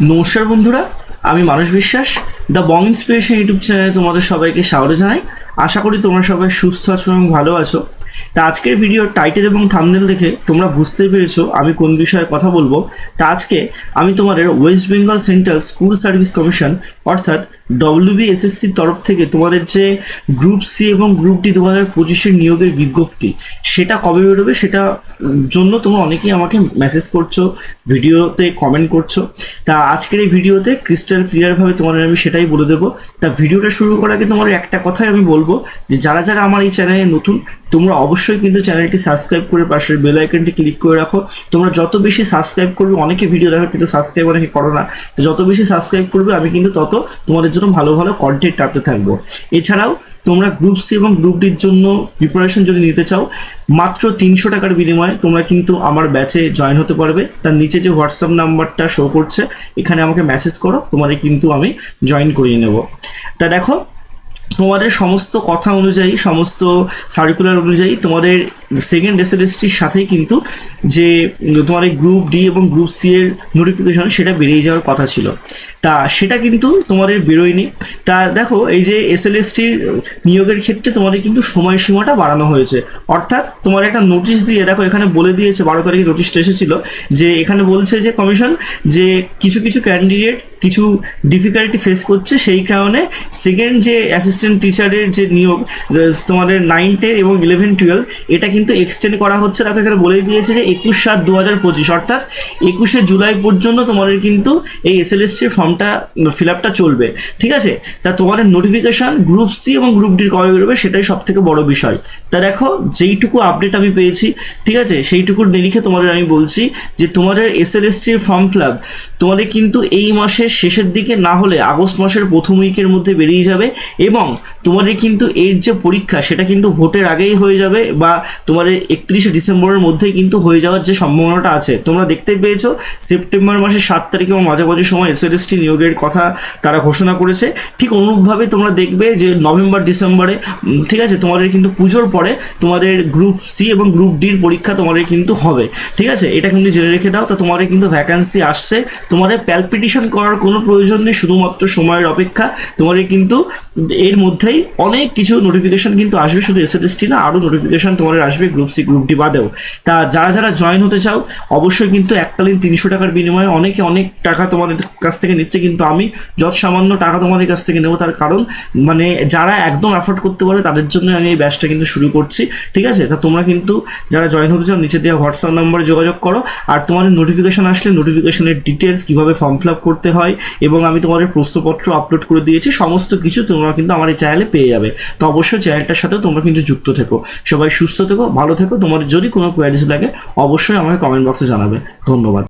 নমস্কার বন্ধুরা, আমি মানুষ বিশ্বাস দ্য বং ইন্সপিরেশন ইউটিউব চ্যানেলে তোমাদের সবাইকে স্বাগত জানাই। আশা করি তোমরা সবাই সুস্থ আছো এবং ভালো আছো। তা আজকের ভিডিওর টাইটেল এবং থামনেল দেখে তোমরা বুঝতে পেরেছ আমি কোন বিষয়ে কথা বলব। তা আজকে আমি তোমাদের West Bengal central school service commission অর্থাৎ ডব্লিউবিএসএসসির তরফ থেকে তোমাদের যে গ্রুপ সি এবং গ্রুপ ডি দু হাজার নিয়োগের বিজ্ঞপ্তি, সেটা কবে বেরোবে সেটা জন্য তোমরা অনেকেই আমাকে মেসেজ করছ, ভিডিওতে কমেন্ট করছ। তা আজকের এই ভিডিওতে ক্রিস্টাল ক্লিয়ারভাবে তোমাদের আমি সেটাই বলে দেবো। তা ভিডিওটা শুরু করার আগে তোমার একটা কথাই আমি বলব, যে যারা যারা আমার এই চ্যানেলে নতুন, তোমরা অবশ্যই কিন্তু চ্যানেলটি সাবস্ক্রাইব করে পাশের বেল আইকনটি ক্লিক করে রাখো। তোমরা যত বেশি সাবস্ক্রাইব করবে, অনেকে ভিডিও দেখো কিন্তু সাবস্ক্রাইব অনেকে করো না। যত বেশি সাবস্ক্রাইব করবে, আমি কিন্তু তত তোমাদের জন্য ভালো ভালো কন্টেন্ট টানতে থাকব। এছাড়াও তোমরা গ্রুপ সি এবং গ্রুপ ডির জন্য প্রিপারেশন যদি নিতে চাও, মাত্র তিনশো টাকার বিনিময়ে তোমরা কিন্তু আমার ব্যাচে জয়েন হতে পারবে। তার নিচে যে হোয়াটসঅ্যাপ নাম্বারটা শো করছে, এখানে আমাকে মেসেজ করো তোমাদের কিন্তু আমি জয়েন করিয়ে নেব। তা দেখো, তোমাদের সমস্ত কথা অনুযায়ী, সমস্ত সার্কুলার অনুযায়ী তোমাদের সেকেন্ড এসএলএসটির সাথেই কিন্তু যে তোমার এই গ্রুপ ডি এবং গ্রুপ সি এর নোটিফিকেশন সেটা বেরিয়ে যাওয়ার কথা ছিল। তা সেটা কিন্তু তোমাদের বেরোয়নি। তা দেখো, এই যে এসএলএসটির নিয়োগের ক্ষেত্রে তোমাদের কিন্তু সময়সীমাটা বাড়ানো হয়েছে। অর্থাৎ তোমার একটা নোটিশ দিয়ে, দেখো এখানে বলে দিয়েছে, বারো তারিখে নোটিশটা এসেছিল, যে এখানে বলছে যে কমিশন যে কিছু কিছু ক্যান্ডিডেট কিছু ডিফিকাল্টি ফেস করছে, সেই কারণে সেকেন্ড যে অ্যাসিস্ট্যান্ট টিচারের যে নিয়োগ তোমাদের নাইন টেন এবং ইলেভেন টুয়েলভ এটা কিন্তু এক্সটেন্ড করা হচ্ছে দেখো এখানে বলে দিয়েছে যে একুশ সাত দু হাজার পঁচিশ, অর্থাৎ একুশে জুলাই পর্যন্ত তোমাদের কিন্তু এই এসএলএসটির ফর্মটা ফিল আপটা চলবে। ঠিক আছে? তা তোমাদের নোটিফিকেশন গ্রুপ সি এবং গ্রুপ ডির কবে বেরোবে সেটাই সব থেকে বড় বিষয়। তা দেখো, যেইটুকু আপডেট আমি পেয়েছি, ঠিক আছে? সেইটুকুর নিরিখে তোমাদের আমি বলছি যে তোমাদের এসএলএসটির ফর্ম ফিল আপ তোমাদের কিন্তু এই মাসের শেষের দিকে না হলে আগস্ট মাসের প্রথম উইকের মধ্যে বেরিয়ে যাবে এবং তোমাদের কিন্তু এর যে পরীক্ষা সেটা কিন্তু ভোটের আগেই হয়ে যাবে বা তোমাদের একত্রিশে ডিসেম্বরের মধ্যেই কিন্তু হয়ে যাওয়ার যে সম্ভাবনাটা আছে। তোমরা দেখতে পেয়েছ, সেপ্টেম্বর মাসের সাত তারিখ এবং মাঝামাঝি সময় এসএলএসটি নিয়োগের কথা তারা ঘোষণা করেছে। ঠিক অনুরূপভাবে তোমরা দেখবে যে নভেম্বর, ডিসেম্বরে ঠিক আছে, তোমাদের কিন্তু পুজোর পরে তোমাদের গ্রুপ সি এবং গ্রুপ ডির পরীক্ষা তোমাদের কিন্তু হবে। ঠিক আছে? এটা কিন্তু জেনে রেখে দাও, তো তোমাদের কিন্তু ভ্যাকান্সি আসছে। তোমাদের প্যালপিটিশন করার কোনো প্রয়োজন নেই, শুধুমাত্র সময়ের অপেক্ষা। তোমাদের কিন্তু এর মধ্যেই অনেক কিছু নোটিফিকেশন কিন্তু আসবে, শুধু এসএলএসটি না, আরও নোটিফিকেশন তোমাদের আসবে। গ্রুপ সি গ্রুপ ডি বাদেও। তা যারা যারা জয়েন হতে চাও, অবশ্যই কিন্তু এককালীন তিনশো টাকার বিনিময়ে অনেকে অনেক টাকা তোমাদের কাছ থেকে নিচ্ছে, কিন্তু আমি যত সামান্য টাকা তোমাদের কাছ থেকে নেব তার কারণ মানে যারা একদম অ্যাফোর্ড করতে পারে, তাদের জন্য আমি এই ব্যাচটা কিন্তু শুরু করছি, ঠিক আছে? তা তোমরা কিন্তু যারা জয়েন হতে চাও, নিচে দেওয়া হোয়াটসঅ্যাপ নাম্বারে যোগাযোগ করো, আর তোমাদের নোটিফিকেশন আসলে নোটিফিকেশনের ডিটেলস কীভাবে ফর্ম ফিল আপ করতে হয়, এবং আমি তোমাদের প্রশ্নপত্র আপলোড করে দিয়েছি, সমস্ত কিছু তোমরা কিন্তু আমার এই চ্যানেলে পেয়ে যাবে। তো অবশ্যই চ্যানেলটার সাথেও তোমরা কিন্তু যুক্ত থেকো। সবাই সুস্থ থেকো ভালো থেকো। তোমার যদি কোনো কোয়ারিজ লাগে অবশ্যই আমাকে কমেন্ট বক্সে জানাবে। ধন্যবাদ।